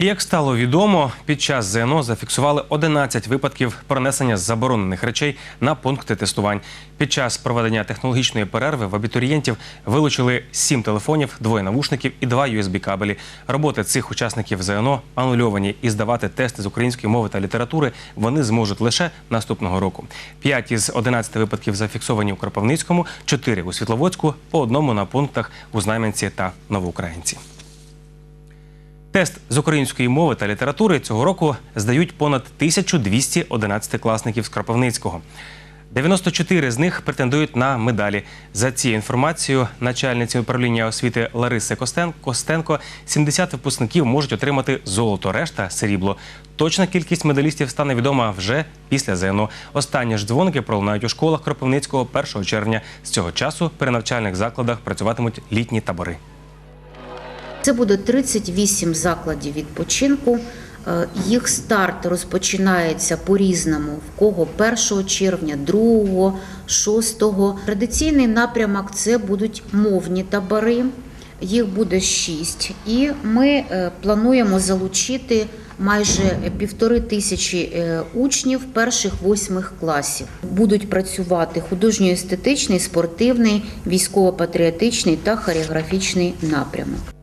Як стало відомо, під час ЗНО зафіксували 11 випадків пронесення заборонених речей на пункти тестувань. Під час проведення технологічної перерви в абітурієнтів вилучили 7 телефонів, двоє навушників і два USB-кабелі. Роботи цих учасників ЗНО анульовані і здавати тести з української мови та літератури вони зможуть лише наступного року. 5 із 11 випадків зафіксовані у Кропивницькому, 4 у Світловодську, по одному на пунктах у Знам'янці та Новоукраїнці. Тест з української мови та літератури цього року здають понад 1200 одинадцятикласників з Кропивницького. 94 з них претендують на медалі. За цією інформацією начальниці управління освіти Лариси Костен- Костенко, 70 випускників можуть отримати золото, решта срібло. Точна кількість медалістів стане відома вже після ЗНО. Останні ж дзвоники пролунають у школах Кропивницького 1 червня. З цього часу при навчальних закладах працюватимуть літні табори. Це буде 38 закладів відпочинку. Е, Їх старт розпочинається по-різному. В кого 1 червня, 2, 6. Традиційний напрямок це будуть мовні табори. Їх буде 6. І ми е, плануємо залучити майже півтори тисячі е, учнів перших восьмих класів. Будуть працювати художньо-естетичний, спортивний, військово-патріотичний та хореографічний напрямок.